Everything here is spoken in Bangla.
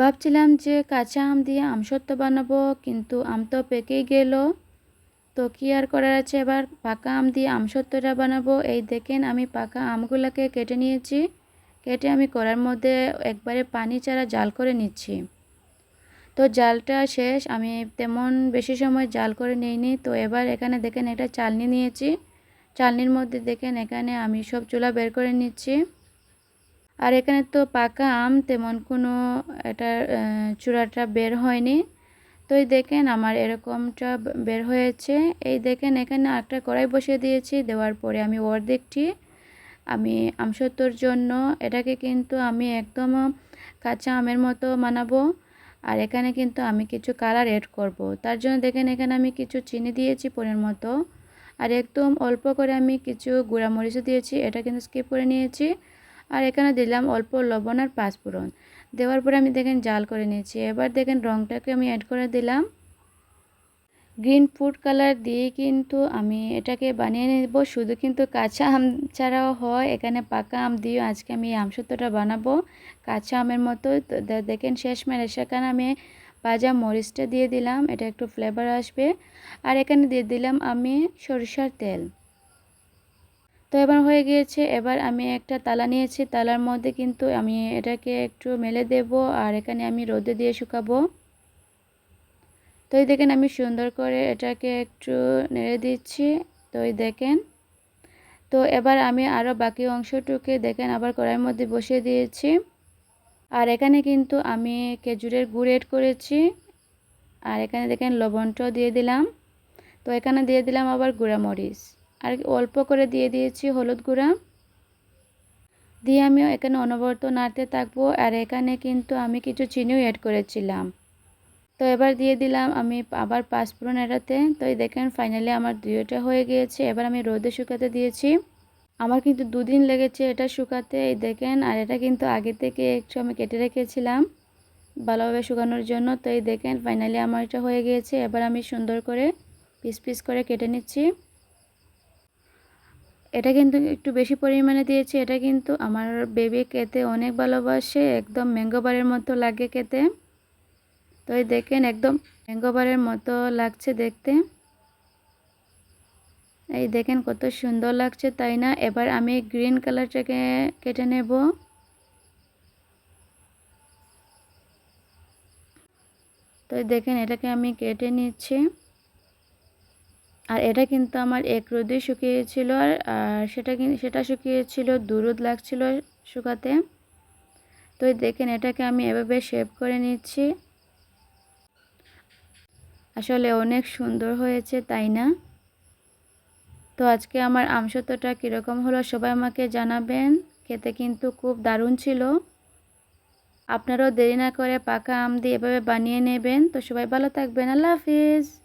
ভাবছিলাম যে কাঁচা আম দিয়ে আমসত্ত্ব বানাবো, কিন্তু আম তো পেকেই গেল। তো কী আর করার আছে? এবার পাকা আম দিয়ে আমসত্ত্বটা বানাবো। এই দেখেন, আমি পাকা আমগুলোকে কেটে নিয়েছি। কেটে আমি কড়ার মধ্যে একবারে পানি ছাড়া জাল করে নিচ্ছি। তো জালটা শেষ, আমি তেমন বেশি সময় জাল করে নিইনি। তো এবার এখানে দেখেন, একটা চালনি নিয়েছি। চালনির মধ্যে দেখেন, এখানে আমি সব চুলা বের করে নিচ্ছি। আর এখানে তো পাকা আম, তেমন কোনো এটার চূড়াটা বের হয়নি। তো এই দেখেন আমার এরকমটা বের হয়েছে। এই দেখেন এখানে একটা কড়াই বসিয়ে দিয়েছি, দেওয়ার পরে আমি অর্ধেকটি আমি আমসত্বর জন্য এটাকে কিন্তু আমি একদম কাঁচা আমের মতো বানাবো। আর এখানে কিন্তু আমি কিছু কালার এড করব। তার জন্য দেখেন এখানে আমি কিছু চিনি দিয়েছি পরের মতো। আর একদম অল্প করে আমি কিছু গুঁড়া মরিচও দিয়েছি, এটা কিন্তু স্কিপ করে নিয়েছি। আর এখানে দিলাম অল্প লবণ আর পাঁচফোড়ন দেওয়ার পরে আমি দেখেন জাল করে নিয়েছি। এবার দেখেন রঙটাকে আমি অ্যাড করে দিলাম। গ্রিন ফুড কালার দিয়ে কিন্তু আমি এটাকে বানিয়ে নেব। শুধু কিন্তু কাঁচা আম ছাড়াও হয়। এখানে পাকা আম দিয়েও আজকে আমি আমসত্বটা বানাবো। কাঁচা আমের মতো। দেখেন শেষ মেরে সেখানে আমি ভাজা মরিচটা দিয়ে দিলাম। এটা একটু ফ্লেভার আসবে। আর এখানে দিয়ে দিলাম আমি সরিষার তেল। তো এবার হয়ে গিয়েছে, এবার আমি একটা তালা নিয়েছি, তালার মধ্যে কিন্তু আমি এটাকে একটু মেলে দেব আর এখানে আমি রোদে দিয়ে শুকাবো। তো এই দেখেন আমি সুন্দর করে এটাকে একটু নেড়ে দিচ্ছি, তো এই দেখেন। তো এবার আমি আরও বাকি অংশটুকে দেখেন আবার কড়াইয়ের মধ্যে বসিয়ে দিয়েছি। আর এখানে কিন্তু আমি খেজুরের গুড় এড করেছি। আর এখানে দেখেন লবণটাও দিয়ে দিলাম। তো এখানে দিয়ে দিলাম আবার গুঁড়া মরিচ আর অল্প করে দিয়ে দিয়েছি হলুদ গুঁড়া। দিয়ে আমি এখানে অনবরত নাড়তে থাকব আর এখানে কিন্তু আমি কিছু চিনিও অ্যাড করেছিলাম। তো এবার দিয়ে দিলাম আমি আবার পাঁচফোড়ন এড়াতে। তো এই দেখেন ফাইনালি আমার দুইটা হয়ে গিয়েছে। এবার আমি রোদে শুকাতে দিয়েছি। আমার কিন্তু দুদিন লেগেছে এটা শুকাতে, এই দেখেন, আর এটা কিন্তু আগে থেকে একটু আমি কেটে রেখেছিলাম ভালোভাবে শুকানোর জন্য। তো এই দেখেন ফাইনালি আমার এটা হয়ে গিয়েছে। এবার আমি সুন্দর করে পিস পিস করে কেটে নিচ্ছি। এটা কিন্তু একটু বেশি পরিমাণে দিয়েছি। এটা কিন্তু আমার বেবি খেতে অনেক ভালোবাসে। একদম ম্যাঙ্গোবারের মতো লাগে খেতে। তো এই দেখেন একদম ম্যাঙ্গোবারের মতো লাগছে দেখতে। এই দেখেন কত সুন্দর লাগছে, তাই না? এবার আমি গ্রিন কালারটাকে কেটে নেব। তো দেখেন এটাকে আমি কেটে নিচ্ছি। আর এটা কিন্তু আমার এক রোদে শুকিয়েছিল আর সেটা সেটা শুকিয়েছিল দু রোদ লাগছিল শুকাতে। তো দেখেন এটাকে আমি এভাবে শেপ করে নিচ্ছি। আসলে অনেক সুন্দর হয়েছে, তাই না? তো আজকে আমার আমসত্বটা কীরকম হলো সবাই আমাকে জানাবেন। খেতে কিন্তু খুব দারুণ ছিল। আপনারাও দেরি না করে পাকা আম দিয়ে এভাবে বানিয়ে নেবেন। তো সবাই ভালো থাকবেন। আল্লাহ হাফিজ।